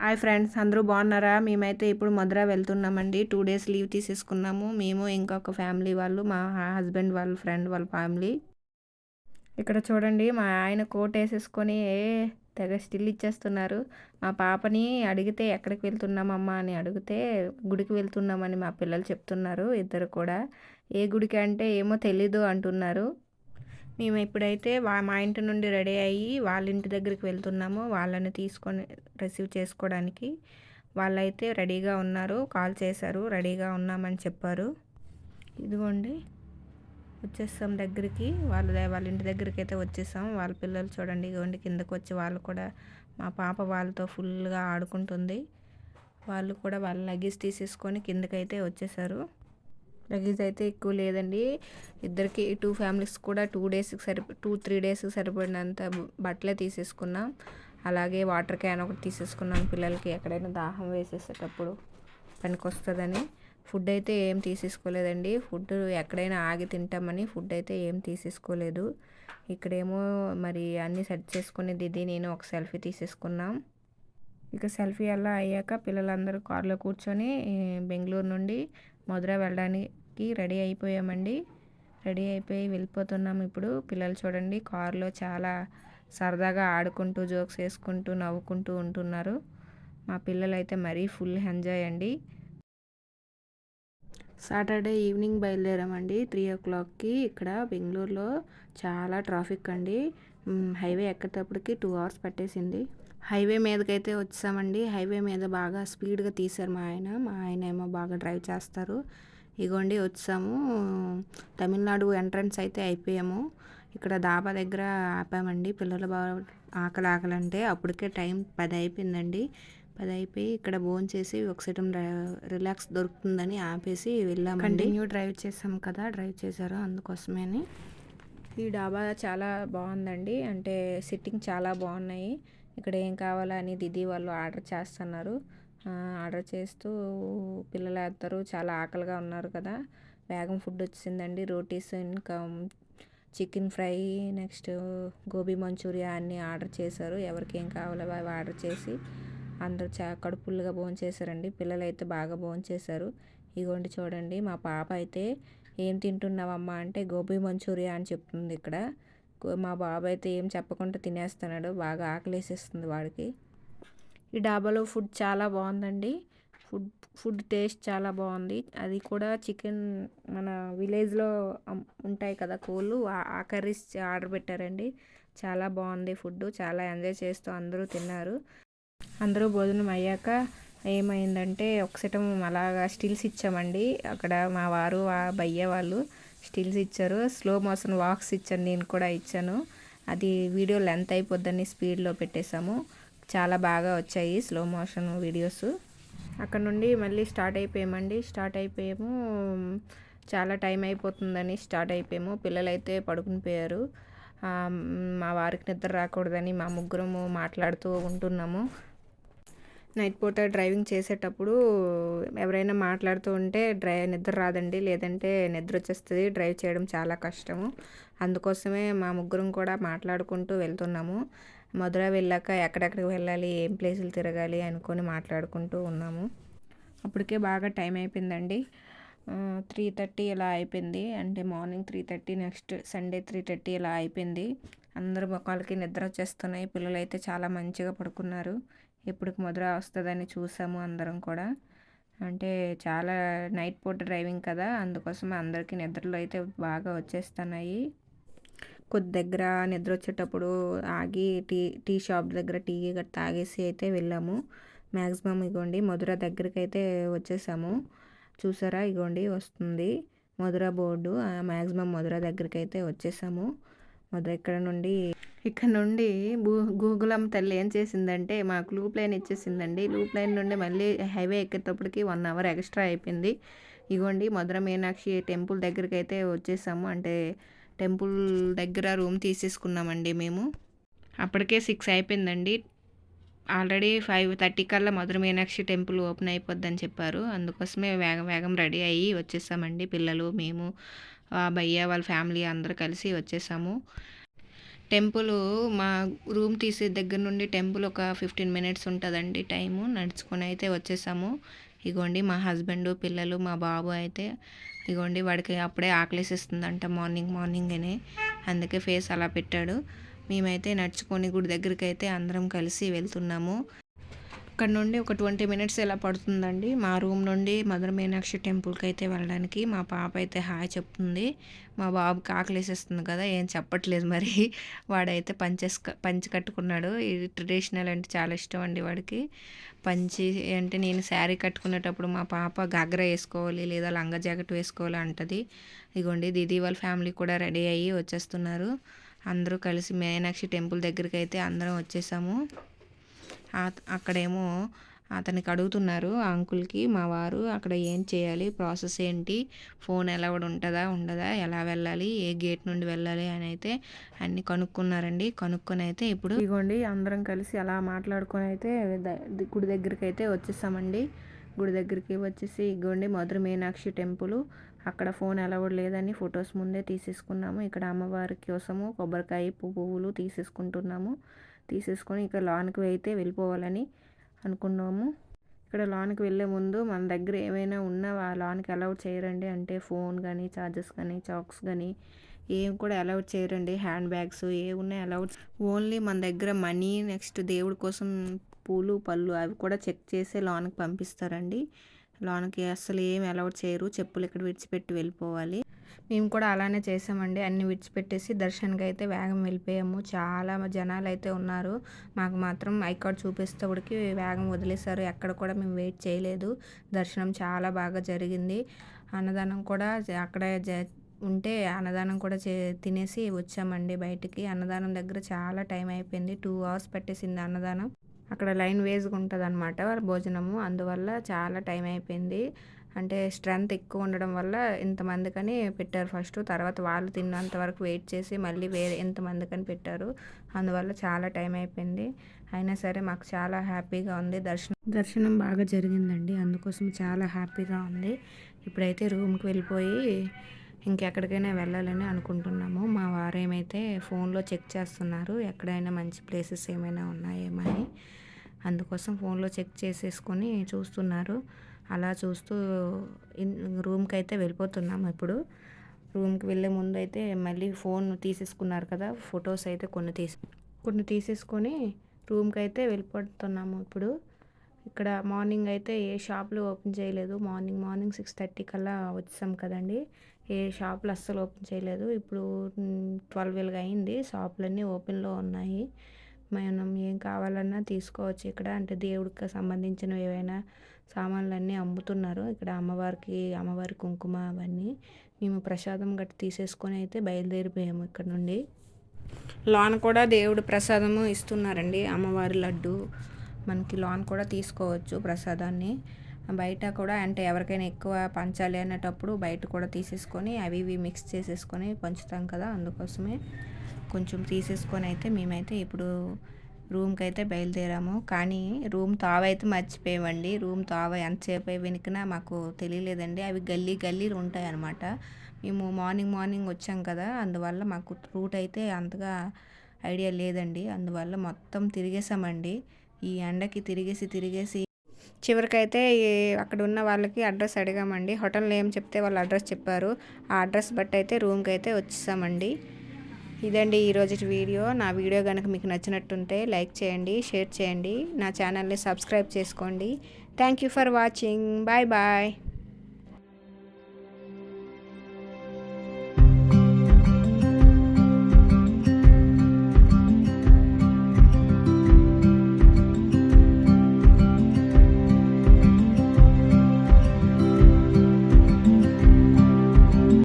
Hi friends అందరూ బాగున్నారా? మేమైతే ఇప్పుడు మధుర వెళ్తున్నామండి. టూ డేస్ లీవ్ తీసేసుకున్నాము. మేము ఇంకొక ఫ్యామిలీ వాళ్ళు మా హస్బెండ్ వాళ్ళ ఫ్రెండ్ వాళ్ళ ఫ్యామిలీ. ఇక్కడ చూడండి మా ఆయన కోట్ వేసేసుకొని ఏ తెగ స్టిల్ ఇచ్చేస్తున్నారు. మా పాపని అడిగితే ఎక్కడికి వెళ్తున్నామమ్మా అని అడిగితే గుడికి వెళ్తున్నామని మా పిల్లలు చెప్తున్నారు ఇద్దరు కూడా. ఏ గుడికి అంటే ఏమో తెలీదు అంటున్నారు. మేము ఇప్పుడైతే మా ఇంటి నుండి రెడీ అయ్యి వాళ్ళ ఇంటి దగ్గరికి వెళ్తున్నాము. వాళ్ళని తీసుకొని రిసీవ్ చేసుకోవడానికి. వాళ్ళైతే రెడీగా ఉన్నారు. కాల్ చేశారు. రెడీగా ఉన్నామని చెప్పారు. ఇదిగోండి. వచ్చేస్తాం దగ్గరికి. వాళ్ళ వాళ్ళ ఇంటి దగ్గరికి అయితే వచ్చేసాం. వాళ్ళ పిల్లలు చూడండి. ఇదిగోండి. కిందకు వచ్చి వాళ్ళు కూడా మా పాప వాళ్ళతో ఫుల్గా ఆడుకుంటుంది. వాళ్ళు కూడా వాళ్ళ లగేజ్ తీసేసుకొని కిందకైతే వచ్చేసారు. లగేజ్ అయితే ఎక్కువ లేదండి. ఇద్దరికి టూ ఫ్యామిలీస్ కూడా టూ డేస్కి సరిపో టూ త్రీ డేస్కి సరిపడినంత బట్టలే తీసేసుకున్నాం. అలాగే వాటర్ క్యాన్ ఒకటి తీసేసుకున్నాం పిల్లలకి ఎక్కడైనా దాహం వేసేసేటప్పుడు పనికొస్తుందని. ఫుడ్ అయితే ఏం తీసేసుకోలేదండి. ఫుడ్ ఎక్కడైనా ఆగి తింటామని ఫుడ్ అయితే ఏం తీసేసుకోలేదు. ఇక్కడేమో మరి అన్నీ సెట్ చేసుకుని దిద్ది నేను ఒక సెల్ఫీ తీసేసుకున్నాం. ఇక సెల్ఫీ అలా అయ్యాక పిల్లలందరూ కారులో కూర్చొని బెంగళూరు నుండి మధుర వెళ్ళడానికి రెడీ అయిపోయామండి. రెడీ అయిపోయి వెళ్ళిపోతున్నాం ఇప్పుడు. పిల్లలు చూడండి కారులో చాలా సరదాగా ఆడుకుంటూ జోక్స్ వేసుకుంటూ నవ్వుకుంటూ ఉంటున్నారు. మా పిల్లలు అయితే మరీ ఫుల్ ఎంజాయ్ అండి. సాటర్డే ఈవినింగ్ బయలుదేరామండి. త్రీ ఓ క్లాక్కి ఇక్కడ బెంగళూరులో చాలా ట్రాఫిక్ అండి. హైవే ఎక్కేటప్పటికి టూ అవర్స్ పట్టేసింది. హైవే మీదకైతే వచ్చామండి. హైవే మీద బాగా స్పీడ్గా తీశారు మా ఆయన. మా ఆయన ఏమో బాగా డ్రైవ్ చేస్తారు. ఇగోండి వచ్చాము. తమిళనాడు ఎంట్రన్స్ అయితే అయిపోయాము. ఇక్కడ దాబా దగ్గర ఆపామండి. పిల్లలు బాగా ఆకలి ఆకలి అంటే అప్పటికే టైం పది అయిపోయిందండి పది అయిపోయి ఇక్కడ భోజనం చేసి ఒక సెటం రిలాక్స్ దొరుకుతుందని ఆపేసి వెళ్ళాము కంటిన్యూ డ్రైవ్ చేసాం కదా డ్రైవ్ చేశారు అందుకోసమే ఈ డాబా చాలా బాగుందండి. అంటే సిట్టింగ్ చాలా బాగున్నాయి. ఇక్కడ ఏం కావాలా అని దిది వాళ్ళు ఆర్డర్ చేస్తున్నారు. ఆర్డర్ చేస్తూ పిల్లలు వేస్తారు. చాలా ఆకలిగా ఉన్నారు కదా. వేగం ఫుడ్ వచ్చిందండి రోటీస్ ఇంకా chicken fry next gobi Manchuria అన్నీ ఆర్డర్ చేశారు. ఎవరికి ఏం కావాలో అవి ఆర్డర్ చేసి అందరూ చా కడుపులుగా భోంచేశారండి పిల్లలు అయితే బాగా భోంచేశారు ఇగోండి చూడండి మా పాప అయితే ఏం తింటున్నావమ్మా అంటే గోబీ మంచూరియా అని చెప్తుంది ఇక్కడ. మా బాబు అయితే ఏం చెప్పకుండా తినేస్తున్నాడు. బాగా ఆకలేసేస్తుంది వాడికి. ఈ డాబాలో ఫుడ్ చాలా బాగుందండి. ఫుడ్ ఫుడ్ టేస్ట్ చాలా బాగుంది. అది కూడా చికెన్ మన విలేజ్లో ఉంటాయి కదా కోళ్ళు. ఆ కర్రీస్ ఆర్డర్ పెట్టారండి. చాలా బాగుంది ఫుడ్. చాలా ఎంజాయ్ చేస్తూ అందరూ తిన్నారు. అందరూ భోజనం అయ్యాక ఏమైందంటే ఒకసటం అలాగా స్టిల్స్ ఇచ్చామండి. అక్కడ మా వారు భయ్య వాళ్ళు స్టిల్స్ ఇచ్చారు. స్లో మోషన్ వాక్స్ ఇచ్చాను నేను కూడా ఇచ్చాను. అది వీడియో లెంత్ అయిపోద్దని స్పీడ్లో పెట్టేశాము. చాలా బాగా వచ్చాయి స్లో మోషన్ వీడియోస్ అక్కడ నుండి మళ్ళీ స్టార్ట్ అయిపోయామండి. స్టార్ట్ అయిపోయాము. చాలా టైం అయిపోతుందని స్టార్ట్ అయిపోయాము. పిల్లలైతే పడుకుని పోయారు. మా వారికి నిద్ర రాకూడదని మా ముగ్గురము మాట్లాడుతూ ఉంటున్నాము. నైట్ పూట డ్రైవింగ్ చేసేటప్పుడు ఎవరైనా మాట్లాడుతూ ఉంటే డ్రై నిద్ర రాదండి. లేదంటే నిద్ర వచ్చేస్తుంది. డ్రైవ్ చేయడం చాలా కష్టము. అందుకోసమే మా ముగ్గురం కూడా మాట్లాడుకుంటూ వెళ్తున్నాము. మధుర వెళ్ళాక ఎక్కడెక్కడికి వెళ్ళాలి ఏం ప్లేసులు తిరగాలి అనుకొని మాట్లాడుకుంటూ ఉన్నాము. అప్పటికే బాగా టైం అయిపోయిందండి. త్రీ థర్టీ ఇలా అయిపోయింది. అంటే morning three thirty next Sunday three thirty ఇలా అయిపోయింది. అందరు మొక్కలకి నిద్ర వచ్చేస్తున్నాయి. పిల్లలు అయితే చాలా మంచిగా పడుకున్నారు. ఎప్పటికి మధుర వస్తుందని చూసాము అందరం కూడా. అంటే చాలా నైట్ పూట డ్రైవింగ్ కదా. అందుకోసం అందరికీ నిద్రలో అయితే బాగా వచ్చేస్తున్నాయి. కొద్ది దగ్గర నిద్ర వచ్చేటప్పుడు ఆగి టీ టీ షాప్ దగ్గర టీ తాగేసి అయితే వెళ్ళాము. మ్యాక్సిమం ఇగోండి మధుర దగ్గరికి అయితే వచ్చేసాము. చూసారా? ఇగోండి వస్తుంది మధుర బోర్డు. మ్యాక్సిమం మధుర దగ్గరికి అయితే వచ్చేసాము. మధుర ఇక్కడ నుండి? ఇక్కడ నుండి గూగులమ్మ తల్లి ఏం చేసిందంటే మాకు లూప్ లైన్ ఇచ్చేసిందండి. లూప్ లైన్ నుండి మళ్ళీ హైవే ఎక్కేటప్పటికి వన్ అవర్ ఎక్స్ట్రా అయిపోయింది. ఇగోండి మధుర మీనాక్షి టెంపుల్ దగ్గరికి అయితే వచ్చేసాము. అంటే టెంపుల్ దగ్గర రూమ్ తీసేసుకున్నామండి మేము. అప్పటికే సిక్స్ అయిపోయిందండి. ఆల్రెడీ ఫైవ్ థర్టీ కల్లా మధుర మీనాక్షి టెంపుల్ ఓపెన్ అయిపోద్దని చెప్పారు. అందుకోసమే వేగం వేగం రెడీ అయ్యి వచ్చేసామండి పిల్లలు మేము భయ్య వాళ్ళ ఫ్యామిలీ అందరూ కలిసి వచ్చేసాము. టెంపుల్ మా రూమ్ తీసే దగ్గర నుండి టెంపుల్ ఒక ఫిఫ్టీన్ మినిట్స్ ఉంటుందండి టైము. నడుచుకొని అయితే వచ్చేసాము. ఇగోండి మా హస్బెండ్ పిల్లలు మా బాబు అయితే ఇగోండి వాడికి అప్పుడే ఆకలిసిస్తుందంట మార్నింగ్ మార్నింగ్ అని అందుకే ఫేస్ అలా పెట్టాడు. మేమైతే నడుచుకొని గుడి దగ్గరికి అయితే అందరం కలిసి వెళ్తున్నాము. అక్కడ నుండి ఒక ట్వంటీ మినిట్స్ ఎలా పడుతుందండి. మా రూమ్ నుండి మధుర మీనాక్షి టెంపుల్కి అయితే వెళ్ళడానికి మా పాప అయితే హాయ్ చెప్తుంది. మా బాబు కాకలేసేస్తుంది కదా ఏం చెప్పట్లేదు మరి. వాడైతే పంచెస్ పంచి కట్టుకున్నాడు. ఇది ట్రెడిషనల్ అంటే చాలా ఇష్టం అండి వాడికి. పంచి అంటే నేను శారీ కట్టుకునేటప్పుడు మా పాప గగ్ర వేసుకోవాలి లేదా లంగా జాకెట్ వేసుకోవాలి అంటది. ఇదిగోండి దీది వాళ్ళ ఫ్యామిలీ కూడా రెడీ అయ్యి వచ్చేస్తున్నారు. అందరూ కలిసి మీనాక్షి టెంపుల్ దగ్గరికి అయితే అందరం వచ్చేసాము. అక్కడేమో అతనికి అడుగుతున్నారు ఆ అంకుల్కి మా వారు అక్కడ ఏం చేయాలి ప్రాసెస్ ఏంటి ఫోన్ ఎలా ఉంటుందా ఉండదా ఎలా వెళ్ళాలి ఏ గేట్ నుండి వెళ్ళాలి అని అయితే అన్ని కనుక్కున్నారండి. కనుక్కొని అయితే ఇప్పుడు ఇగోండి అందరం కలిసి అలా మాట్లాడుకొని అయితే గుడి దగ్గరికి అయితే వచ్చేసామండి. గుడి దగ్గరికి వచ్చేసి ఇగోండి మధుర మీనాక్షి టెంపుల్. అక్కడ ఫోన్ అలౌడ్ లేదని ఫొటోస్ ముందే తీసేసుకున్నాము. ఇక్కడ అమ్మవారి కోసము కొబ్బరికాయ పువ్వులు తీసేసుకుంటున్నాము. తీసేసుకొని ఇక్కడ లాన్కి అయితే వెళ్ళిపోవాలని అనుకున్నాము. ఇక్కడ లాన్కి వెళ్ళే ముందు మన దగ్గర ఏమైనా ఉన్నా ఆ లాన్కి అలౌడ్ చేయరండి. అంటే ఫోన్ కానీ చార్జెస్ కానీ చాక్స్ కానీ ఏం కూడా అలౌడ్ చేయరండి. హ్యాండ్ బ్యాగ్స్ ఏ ఉన్నాయి అలౌడ్ ఓన్లీ మన దగ్గర మనీ నెక్స్ట్ దేవుడి కోసం పూలు పళ్ళు అవి కూడా చెక్ చేసే లాన్కి పంపిస్తారండి. లోనికి అసలు ఏమి అలౌడ్ చేయరు. చెప్పులు ఇక్కడ విడిచిపెట్టి వెళ్ళిపోవాలి. మేము కూడా అలానే చేసామండి అన్ని విడిచిపెట్టేసి దర్శనానికి అయితే వేగం వెళ్ళిపోయాము. చాలా జనాలు అయితే ఉన్నారు. మాకు మాత్రం ఐ కార్డ్ చూపిస్తేప్పటికి వేగం వదిలేశారు. ఎక్కడ కూడా మేము వెయిట్ చేయలేదు. దర్శనం చాలా బాగా జరిగింది. అన్నదానం కూడా అక్కడే ఉంటే అన్నదానం కూడా చే తినేసి వచ్చామండి బయటికి. అన్నదానం దగ్గర చాలా టైం అయిపోయింది. టూ అవర్స్ పెట్టేసింది అన్నదానం. అక్కడ లైన్ వేజ్గా ఉంటుంది అనమాట భోజనము. అందువల్ల చాలా టైం అయిపోయింది. అంటే స్ట్రెంత్ ఎక్కువ ఉండడం వల్ల ఇంతమందికని పెట్టారు ఫస్ట్. తర్వాత వాళ్ళు తిన్నంత వరకు వెయిట్ చేసి మళ్ళీ వేరే ఎంతమందికని పెట్టారు. అందువల్ల చాలా టైం అయిపోయింది. అయినా సరే మాకు చాలా హ్యాపీగా ఉంది. దర్శనం దర్శనం బాగా జరిగిందండి. అందుకోసం చాలా హ్యాపీగా ఉంది. ఇప్పుడైతే రూమ్కి వెళ్ళిపోయి ఇంకెక్కడికైనా వెళ్ళాలని అనుకుంటున్నాము. మా వారేమైతే ఫోన్లో చెక్ చేస్తున్నారు ఎక్కడైనా మంచి ప్లేసెస్ ఏమైనా ఉన్నాయేమని అందుకోసం ఫోన్లో చెక్ చేసేసుకొని చూస్తున్నారు. అలా చూస్తూ రూమ్కి అయితే వెళ్ళిపోతున్నాము ఇప్పుడు. రూమ్కి వెళ్ళే ముందు అయితే మళ్ళీ ఫోన్ తీసేసుకున్నారు కదా ఫొటోస్ అయితే కొన్ని తీసి కొన్ని తీసేసుకొని రూమ్కి అయితే వెళ్ళిపోతున్నాము ఇప్పుడు. ఇక్కడ మార్నింగ్ అయితే ఏ షాపులు ఓపెన్ చేయలేదు. మార్నింగ్ మార్నింగ్ సిక్స్ థర్టీ కల్లా వచ్చాం కదండి. ఏ షాపులు అస్సలు ఓపెన్ చేయలేదు. ఇప్పుడు ట్వెల్వ్ వేలుగా అయింది. షాపులన్నీ ఓపెన్లో ఉన్నాయి. మనం ఏం కావాలన్నా తీసుకోవచ్చు ఇక్కడ. అంటే దేవుడికి సంబంధించినవి ఏవైనా సామాన్లు అన్నీ అమ్ముతున్నారు. ఇక్కడ అమ్మవారికి అమ్మవారి కుంకుమ అవన్నీ మేము ప్రసాదం గట్టి తీసేసుకొని అయితే బయలుదేరిపోయాము ఇక్కడ నుండి. లోన్ కూడా దేవుడు ప్రసాదము ఇస్తున్నారండి. అమ్మవారి లడ్డు. మనకి లోన్ కూడా తీసుకోవచ్చు ప్రసాదాన్ని. బయట కూడా అంటే ఎవరికైనా ఎక్కువ పంచాలి అనేటప్పుడు బయట కూడా తీసేసుకొని అవి ఇవి మిక్స్ చేసేసుకొని పంచుతాం కదా అందుకోసమే కొంచెం తీసేసుకొని అయితే మేమైతే ఇప్పుడు రూమ్కి అయితే బయలుదేరాము. కానీ రూమ్ తావైతే మర్చిపోయామండి. రూమ్ తావ ఎంతసేపు వెనుకన మాకు తెలియలేదండి. అవి గల్లీ గల్లీ ఉంటాయి అనమాట మేము మార్నింగ్ మార్నింగ్ వచ్చాం కదా అందువల్ల మాకు రూట్ అయితే అంతగా ఐడియా లేదండి. అందువల్ల మొత్తం తిరిగేసామండి ఈ ఎండకి తిరిగేసి తిరిగేసి చివరికైతే అక్కడ ఉన్న వాళ్ళకి అడ్రస్ అడిగామండి. హోటల్లో ఏం చెప్తే వాళ్ళు అడ్రస్ చెప్పారు. ఆ అడ్రస్ బట్టి అయితే రూమ్కి అయితే వచ్చేసామండి. ఇదండి ఈరోజు వీడియో. నా వీడియో కనుక మీకు నచ్చినట్టుంటే లైక్ చేయండి షేర్ చేయండి. నా ఛానల్ని సబ్స్క్రైబ్ చేసుకోండి. Thank you for watching. Bye bye.